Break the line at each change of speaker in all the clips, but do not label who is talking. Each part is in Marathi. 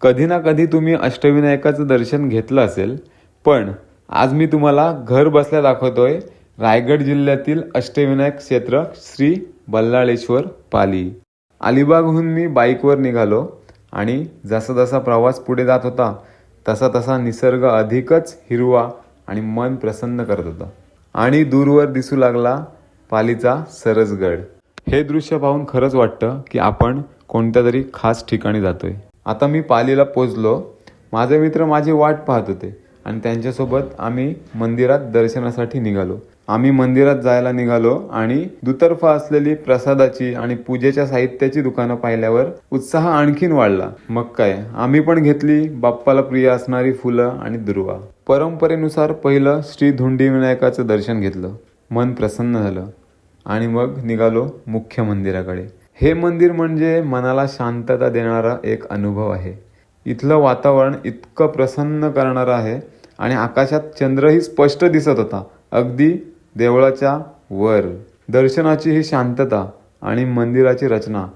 कधी ना कधी तुम्ही अष्टविनायकाचं दर्शन घेतलं असेल पण आज मी तुम्हाला घर बसल्या दाखवतोय रायगड जिल्ह्यातील अष्टविनायक क्षेत्र श्री बल्लाळेश्वर पाली. अलिबागहून मी बाईकवर निघालो आणि जसा जसा प्रवास पुढे जात होता तसा तसा निसर्ग अधिकच हिरवा आणि मन प्रसन्न करत होता. आणि दूरवर दिसू लागला पालीचा सरसगड. हे दृश्य पाहून खरंच वाटतं की आपण कोणत्या तरी खास ठिकाणी जातोय. आता मी पालीला पोचलो. माझे मित्र माझी वाट पाहत होते आणि त्यांच्यासोबत आम्ही मंदिरात दर्शनासाठी निघालो. आम्ही मंदिरात जायला निघालो आणि दुतर्फा असलेली प्रसादाची आणि पूजेच्या साहित्याची दुकानं पाहिल्यावर उत्साह आणखीन वाढला. मग काय आम्ही पण घेतली बाप्पाला प्रिय असणारी फुलं आणि दुर्वा. परंपरेनुसार पहिलं श्री धुंडी विनायकाचं दर्शन घेतलं. मन प्रसन्न झालं आणि मग निघालो मुख्य मंदिराकडे. हे मंदिर म्हणजे मनाला शांतता देणारा एक अनुभव आहे. इथलं वातावरण इतकं प्रसन्न करणारं आहे आणि आकाशात चंद्रही स्पष्ट दिसत होता. अगदी देवळाच्या वर. दर्शनाची ही शांतता आणि मंदिराची रचना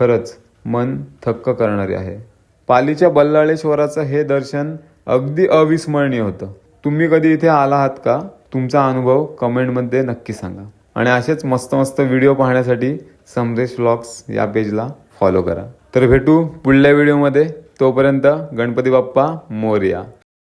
खरंच मन थक्क करणारी आहे. पालीच्या बल्लाळेश्वराचं हे दर्शन अगदी अविस्मरणीय होतं. तुम्ही कधी इथे आला आहात का? तुमचा अनुभव कमेंटमध्ये नक्की सांगा. आणि असेच मस्त मस्त व्हिडिओ पाहण्यासाठी समरेश व्लॉग्स या पेजला फॉलो करा. तर भेटू पुढल्या व्हिडिओमध्ये तोपर्यंत गणपती बाप्पा मोरया.